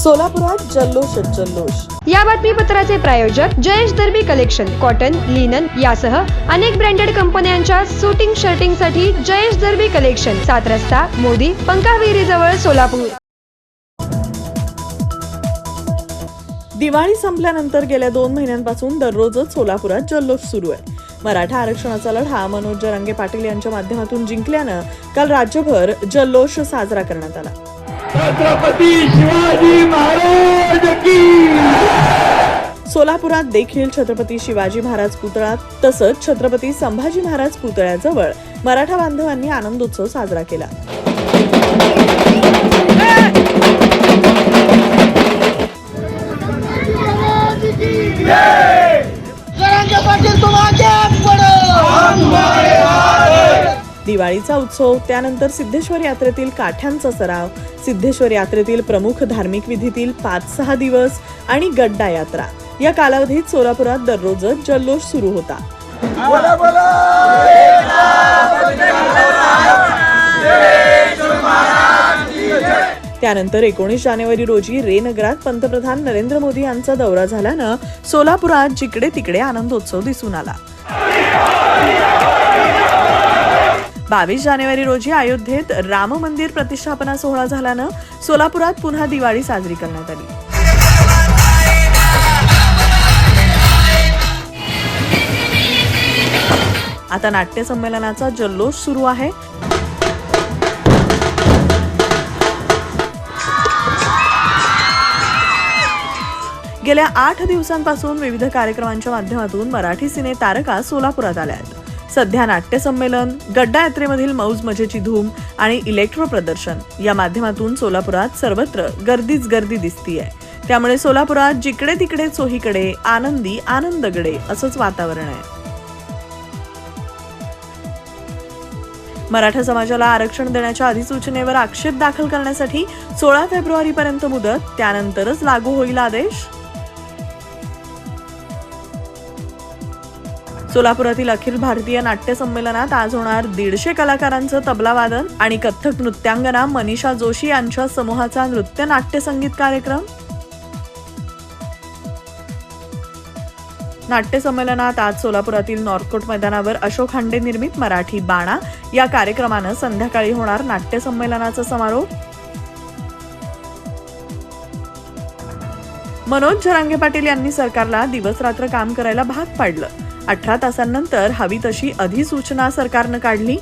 सोलापुरात जल्लोष जल्लोष. या बातमीपत्राचे प्रायोजक Jayesh Darbi collection cotton linen यासह अनेक ब्रँडेड कंपन्यांच्या सुटिंग शर्टिंगसाठी जयेश दर्बी कलेक्शन सात रस्ता मोदी पंकाविहिरी जवळ सोलापूर. दिवाळी संपल्यानंतर गेल्या दोन महिन्यांपासून दररोजच सोलापुरात जल्लोष सुरू आहे. मराठा आरक्षणाचा लढा मनोज जरांगे पाटील यांच्या माध्यमातून जिंकल्यानं काल राज्यभर जल्लोष साजरा करण्यात आला. छत्रपती शिवाजी महाराज की! सोलापुरात देखील छत्रपती शिवाजी महाराज पुतळा तसंच छत्रपती संभाजी महाराज पुतळ्याजवळ मराठा बांधवांनी आनंदोत्सव साजरा केला. दिवाळीचा उत्सव त्यानंतर सिद्धेश्वर यात्रेतील काठ्यांचा सराव सिद्धेश्वर यात्रेतील प्रमुख धार्मिक विधीतील पाच सहा दिवस आणि गड्डा यात्रा. या कालावधीत सोलापुरात दररोजच जल्लोष सुरू होता. बोला बोला त्यानंतर एकोणीस जानेवारी रोजी रेनगरात पंतप्रधान नरेंद्र मोदी यांचा दौरा झाल्यानं सोलापुरात जिकडे तिकडे आनंदोत्सव दिसून आला. बावीस जानेवारी रोजी अयोध्येत राम मंदिर प्रतिष्ठापना सोहळा झाल्यानं सोलापुरात पुन्हा दिवाळी साजरी करण्यात आली. आता नाट्य संमेलनाचा जल्लोष सुरू आहे. गेल्या आठ दिवसांपासून विविध कार्यक्रमांच्या माध्यमातून मराठी सिने तारका सोलापुरात आल्या आहेत. सध्या नाट्यसंमेलन गड्डा यात्रेमधील मौज मजेची धूम आणि इलेक्ट्रो प्रदर्शन या माध्यमातून सोलापुरात सर्वत्र गर्दीच गर्दी दिसतीये. त्यामुळे सोलापुरात जिकडे तिकडे चोहीकडे आनंदी आनंदगडे असंच वातावरण आहे. मराठा समाजाला आरक्षण देण्याच्या अधिसूचनेवर आक्षेप दाखल करण्यासाठी सोळा फेब्रुवारी पर्यंत मुदत त्यानंतरच लागू होईल आदेश? सोलापुरातील अखिल भारतीय नाट्य संमेलनात आज होणार दीडशे कलाकारांचं तबला वादन आणि कथ्थक नृत्यांगना मनीषा जोशी यांच्या समूहाचा नृत्य नाट्य संगीत कार्यक्रम. नाट्य संमेलनात आज सोलापुरातील नॉर्थकोट मैदानावर अशोक हांडे निर्मित मराठी बाणा या कार्यक्रमानं संध्याकाळी होणार नाट्य संमेलनाचा समारोप. मनोज झरांगे पाटील यांनी सरकारला दिवस रात्र काम करायला भाग पाडलं. अठरा तासांनंतर हवी तशी अधिसूचना सरकारनं काढली.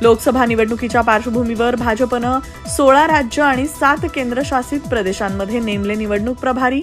लोकसभा निवडणुकीच्या पार्श्वभूमीवर भाजपनं सोळा राज्य आणि सात केंद्रशासित प्रदेशांमध्ये नेमले निवडणूक प्रभारी.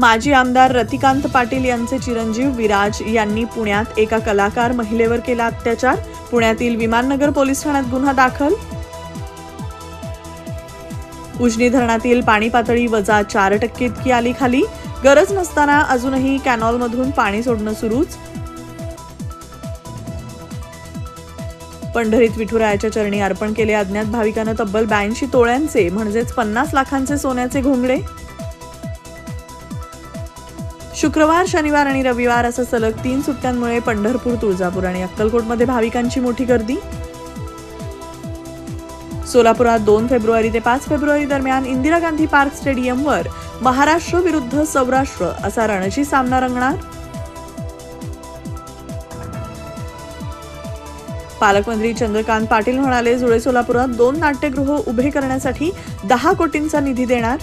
माजी आमदार रतिकांत पाटील यांचे चिरंजीव विराज यांनी पुण्यात एका कलाकार महिलेवर केला अत्याचार. पुण्यातील विमाननगर पोलीस ठाण्यात गुन्हा दाखल. उजनी धरणातील पाणी पातळी वजा चार टक्के इतकी आली खाली. गरज नसताना अजूनही कॅनॉलमधून पाणी सोडणं सुरूच. पंढरीत विठुरायाच्या चरणी अर्पण केले अज्ञात भाविकानं तब्बल ब्याऐंशी तोळ्यांचे म्हणजेच पन्नास लाखांचे सोन्याचे घोंगडे. शुक्रवार शनिवार आणि रविवार असं सलग तीन सुट्ट्यांमुळे पंढरपूर तुळजापूर आणि अक्कलकोटमध्ये भाविकांची मोठी गर्दी. सोलापुरात दोन फेब्रुवारी ते पाच फेब्रुवारी दरम्यान इंदिरा गांधी पार्क स्टेडियमवर महाराष्ट्र विरुद्ध सौराष्ट्र असा रणजी सामना रंगणार. पालकमंत्री चंद्रकांत पाटील म्हणाले जुळे सोलापुरात दोन नाट्यगृह उभे करण्यासाठी दहा कोटींचा निधी देणार.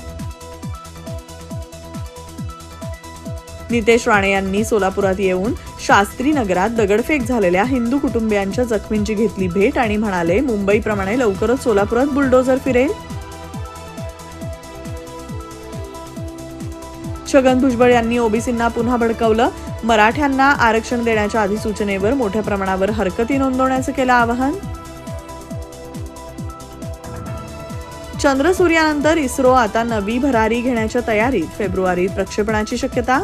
नितेश राणे यांनी सोलापुरात येऊन शास्त्री नगरात दगडफेक झालेल्या हिंदू कुटुंबियांच्या जखमींची घेतली भेट आणि म्हणाले मुंबईप्रमाणे लवकरच सोलापुरात बुलडोझर फिरेल. छगन भुजबळ यांनी ओबीसींना पुन्हा भडकवलं. मराठ्यांना आरक्षण देण्याच्या अधिसूचनेवर मोठ्या प्रमाणावर हरकती नोंदवण्याचं केलं आवाहन. चंद्रसूर्यानंतर इस्रो आता नवी भरारी घेण्याच्या तयारीत. फेब्रुवारीत प्रक्षेपणाची शक्यता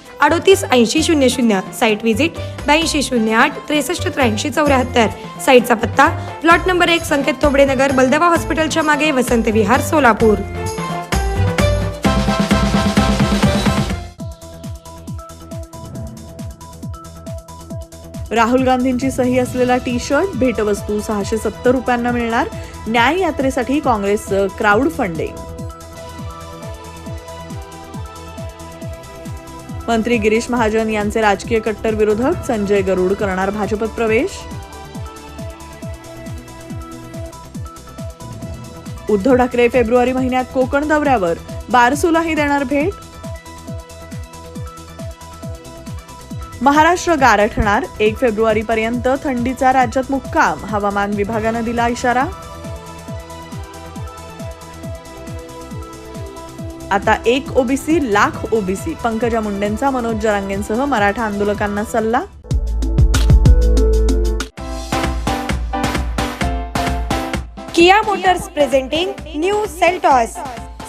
अडोतीस ऐंशी शून्य शून्य. साईट व्हिजिट ब्याऐंशी शून्य आठ त्रेसष्ट त्र्याऐंशी चौऱ्याहत्तर. साईटचा पत्ता प्लॉट नंबर एक संकेत तोबडेनगर बलदेवा हॉस्पिटलच्या मागे वसंत विहार सोलापूर. राहुल गांधींची सही असलेला टी शर्ट भेटवस्तू सहाशे सत्तर रुपयांना मिळणार. न्याय यात्रेसाठी काँग्रेसचं क्राऊड फंडिंग मंत्री गिरीश महाजन यांचे राजकीय कट्टर विरोधक संजय गरुड करणार भाजपत प्रवेश. उद्धव ठाकरे फेब्रुवारी महिन्यात कोकण दौऱ्यावर. बारसूलाही देणार भेट. महाराष्ट्र गारठणार एक फेब्रुवारी पर्यंत थंडीचा राज्यात मुक्काम हवामान विभागानं दिला इशारा. आता एक ओबीसी लाख ओबीसी. पंकजा मुंडेंचा मनोज जरांगेंसह मराठा आंदोलकांना सल्ला? Kia Motors presenting new Seltos.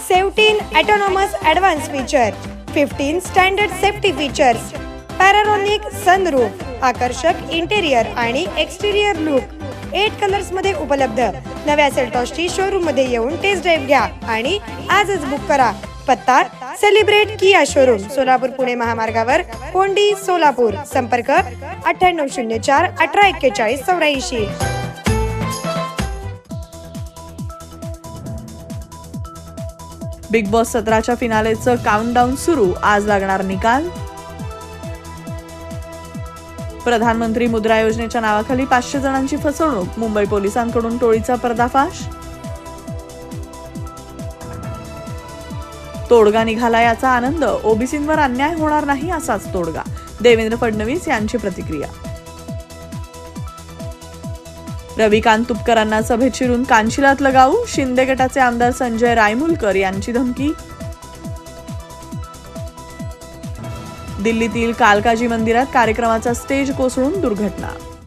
Seventeen autonomous advance feature. Fifteen standard safety features. Panoramic sunroof. आकर्षक इंटेरियर आणि एक्सटेरियर लुक. एट कलर्समध्ये उपलब्ध. नव्या सेल्टॉसची शोरूममध्ये येऊन टेस्ट ड्राईव्ह घ्या आणि आजच बुक करा. पत्ता celebrate Kia showroom Solapur Pune महामार्गावर कोंडी सोलापूर. संपर्क अठ्ठ्याण्णव शून्य चार अठरा एक्केचाळीस चौऱ्याऐंशी. बिग बॉस सतराच्या फिनालेचं काउंटडाऊन सुरू. आज लागणार निकाल. प्रधानमंत्री मुद्रा योजनेच्या नावाखाली पाचशे जणांची फसवणूक. मुंबई पोलिसांकडून टोळीचा पर्दाफाश. तोडगा निघाला याचा आनंद ओबीसींवर अन्याय होणार नाही असाच तोडगा. देवेंद्र फडणवीस यांची प्रतिक्रिया. रविकांत तुपकरांना सभेत शिरून कानशिलात लगावू शिंदे गटाचे आमदार संजय रायमुलकर यांची धमकी. दिल्लीतील कालकाजी मंदिरात कार्यक्रमाचा स्टेज कोसळून दुर्घटना.